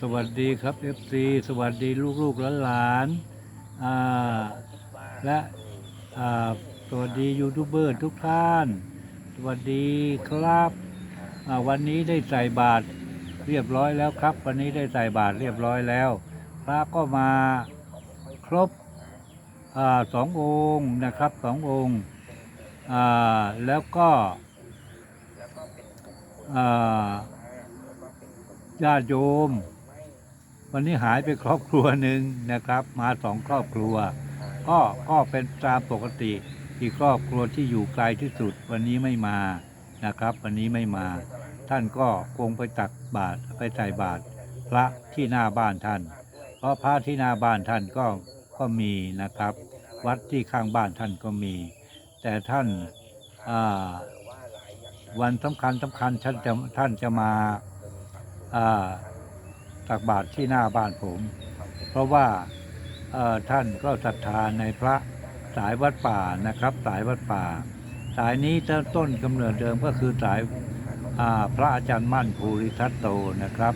สวัสดีครับเอฟซีสวัสดีลูกๆหลานๆและสวัสดียูทูบเบอร์ทุกท่าน สวัสดีครับวันนี้ได้ใส่บาตรเรียบร้อยแล้วครับ วันนี้ได้ใส่บาตรเรียบร้อยแล้ว พระก็มาครบอสององค์นะครับสององค์แล้วก็ ญาติโยม วันนี้หายไปครอบครัวหนึ่งนะครับ มาสองครอบครัว ก็ก็เป็นตามปกติที่ครอบครัวที่อยู่ไกลที่สุด วันนี้ไม่มานะครับ วันนี้ไม่มา ท่านก็คงไปตักบาตรไปใส่บาตรพระที่หน้าบ้านท่าน เพราะพระที่หน้าบ้านท่านก็ก็มีนะครับ วัดที่ข้างบ้านท่านก็มี แต่ท่านาวันสำคัญสำคัญท่านจะท่านจะมา ตักบาตรที่หน้าบ้านผม เพราะว่าเอ่อท่านก็ศรัทธาในพระสายวัดป่านะครับ สายวัดป่า สายนี้เริ่มต้นกำเนิดเดิมก็คือสายอ่าพระอาจารย์มั่นภูริทัตโตนะครับ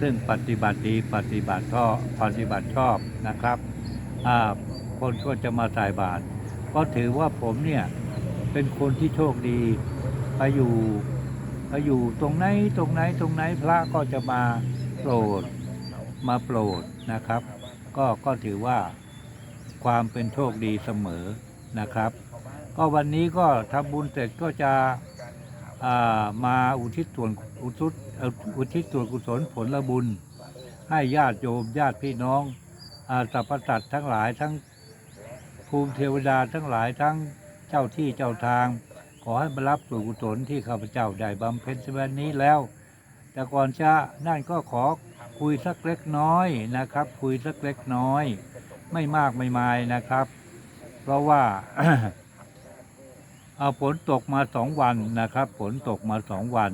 ซึ่งปฏิบัติดีปฏิบัติชอบปฏิบัติชอบนะครับอ่าคนก็จะมาใส่บาตรก็ถือว่าผมเนี่ยเป็นคนที่โชคดีไปอยู่ ไปอยู่ตรงไหนตรงไหนตรงไหนพระก็จะมาโปรดมาโปรดนะครับ ก็ก็ถือว่าความเป็นโชคดีเสมอนะครับ ก็วันนี้ก็ทำบุญเสร็จก็จะามาอุทิศส่วนอุทิศอุทิศส่วนกุศลผลบุญ ให้ญาติโยมญาติพี่น้องอาสรรพสัตว์ทั้งหลายทั้งภูมิเทวดาทั้งหลายทั้งเจ้าที่เจ้าทาง ขอให้มารับส่วนกุศลที่ข้าพเจ้าได้บำเพ็ญในวันนี้แล้ว แต่ก่อนจะนั่นก็ขอคุยสักเล็กน้อยนะครับ คุยสักเล็กน้อย ไม่มากไม่มายนะครับ เพราะว่าเอาฝนตกมาสองวันนะครับฝนตกมาสองวัน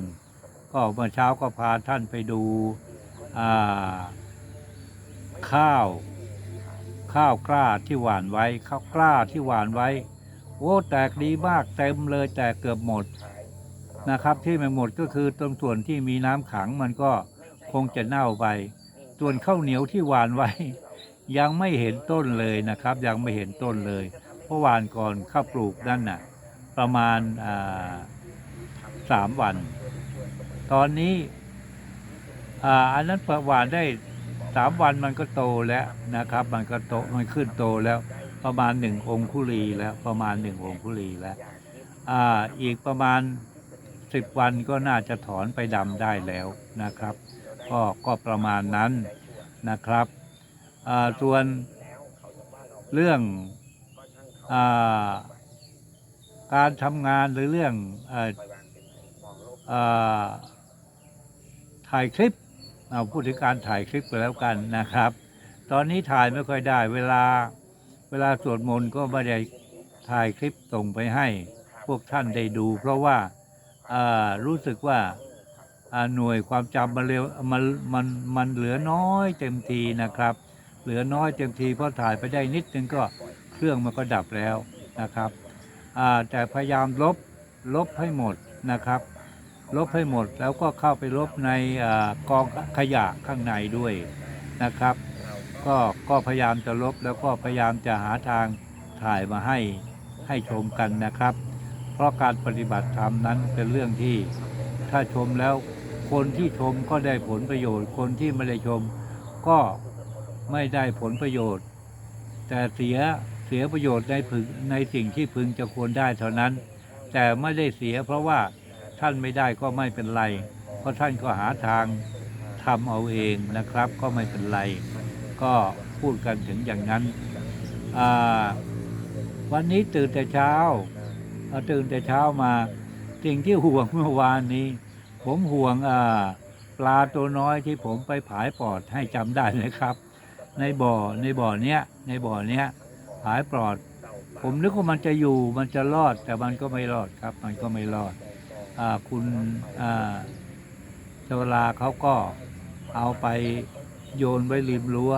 ก็เมื่อเช้าก็พาท่านไปดูข้าว ข้าวกล้าที่หว่านไว้ข้าวกล้าที่หว่านไว้ โอ้แตกดีมากเต็มเลยแตกเกือบหมดนะครับ ที่ไม่หมดก็คือตรงส่วนที่มีน้ำขังมันก็คงจะเน่าไป ส่วนข้าวเหนียวที่หวานไว้ ยังไม่เห็นต้นเลยนะครับ ยังไม่เห็นต้นเลยเพราะหวานก่อนข้าวปลูกนั่นน่ะ ประมาณสามวัน ตอนนี้อ,อันนั้นเปิดหวานได้สามวันมันก็โตแล้วนะครับ มันก็โตมันขึ้นโตแล้ว ประมาณหนึ่งองคุลีแล้วประมาณหนึ่งองคุลีแล้วอ่าอีกประมาณสิบวันก็น่าจะถอนไปดำได้แล้วนะครับ ก็ก็ประมาณนั้นนะครับอ่าส่วนเรื่องอาการทำงานหรือเรื่องออาถ่ายคลิปเอาพูดถึงการถ่ายคลิปไปแล้วกันนะครับ ตอนนี้ถ่ายไม่ค่อยได้เวลา เวลาสวดมนต์ก็ไม่ได้ถ่ายคลิปส่งไปให้พวกท่านได้ดู เพราะว่ารู้สึกว่าหน่วยความจำมันเร็วมันมันมันเหลือน้อยเต็มทีนะครับ เหลือน้อยเต็มทีเพราะถ่ายไปได้นิดนึงก็เครื่องมันก็ดับแล้วนะครับแต่พยายามลบลบให้หมดนะครับ ลบให้หมดแล้วก็เข้าไปลบในอกองขยะข้างในด้วยนะครับ ก็ก็พยายามจะลบแล้วก็พยายามจะหาทางถ่ายมาให้ให้ชมกันนะครับ เพราะการปฏิบัติธรรมนั้นเป็นเรื่องที่ถ้าชมแล้วคนที่ชมก็ได้ผลประโยชน์ คนที่ไม่ได้ชมก็ไม่ได้ผลประโยชน์ แต่เสียเสียประโยชน์ในพึงในสิ่งที่พึงจะควรได้เท่านั้น แต่ไม่ได้เสียเพราะว่าท่านไม่ได้ก็ไม่เป็นไร เพราะท่านก็หาทางทำเอาเองนะครับก็ไม่เป็นไร ก็พูดกันถึงอย่างนั้น วันนี้ตื่นแต่เช้าเอ่อตื่นแต่เช้ามาสิ่งที่ห่วงเมื่อวานนี้ ผมห่วงปลาตัวน้อยที่ผมไปผายปอดให้จำได้ไหมครับ ในบ่อในบ่อเนี้ยในบ่อเนี้ยผายปอด ผมนึกว่ามันจะอยู่มันจะรอดแต่มันก็ไม่รอดครับ มันก็ไม่รอดอคุณอ่าเจวลาเขาก็เอาไป โยนไว้ริมรั้ว